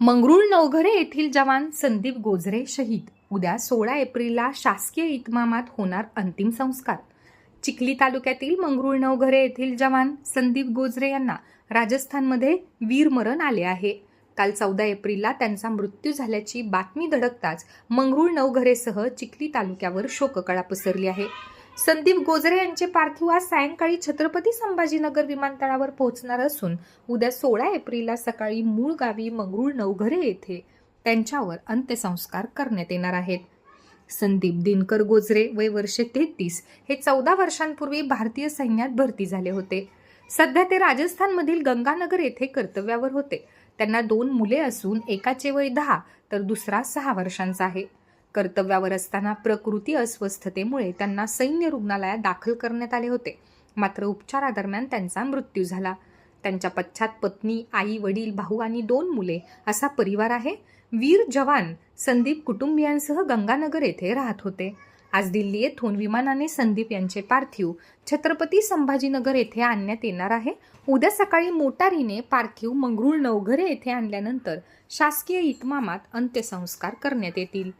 मंगरुळ नवघरे येथील जवान संदीप गोजरे शहीद. उद्या सोळा एप्रिलला शासकीय इतमामात होणार अंतिम संस्कार. चिखली तालुक्यातील मंगरुळ नवघरे येथील जवान संदीप गोजरे यांना राजस्थानमध्ये वीरमरण आले आहे. काल चौदा एप्रिलला त्यांचा मृत्यू झाल्याची बातमी धडकताच मंगरुळ नवघरेसह चिखली तालुक्यावर शोककळा पसरली आहे. संदीप गोजरे यांचे पार्थिव आज सायंकाळी छत्रपती संभाजीनगर विमानतळावर पोहोचणार असून उद्या सोळा एप्रिलला सकाळी मूळ गावी मंगरुळ नवघरे येथे त्यांच्यावर अंत्यसंस्कार करण्यात येणार आहेत. संदीप दिनकर गोजरे वय वर्षे तेहतीस हे चौदा वर्षांपूर्वी भारतीय सैन्यात भरती झाले होते. सध्या ते राजस्थानमधील गंगानगर येथे कर्तव्यावर होते. त्यांना दोन मुले असून एकाचे वय दहा तर दुसरा सहा वर्षांचा आहे. कर्तव्यावर असताना प्रकृती अस्वस्थतेमुळे त्यांना सैन्य रुग्णालयात दाखल करण्यात आले होते. मात्र उपचारादरम्यान त्यांचा मृत्यू झाला. त्यांच्या पश्चात पत्नी आई वडील भाऊ आणि दोन मुले असा परिवार आहे. वीर जवान संदीप कुटुंबियांसह गंगानगर येथे राहत होते. आज दिल्ली येथून विमानाने संदीप यांचे पार्थिव छत्रपती संभाजीनगर येथे आणण्यात येणार आहे. उद्या सकाळी मोटारीने पार्थिव मंगरुळ नवघरे येथे आणल्यानंतर शासकीय इतमामात अंत्यसंस्कार करण्यात येतील.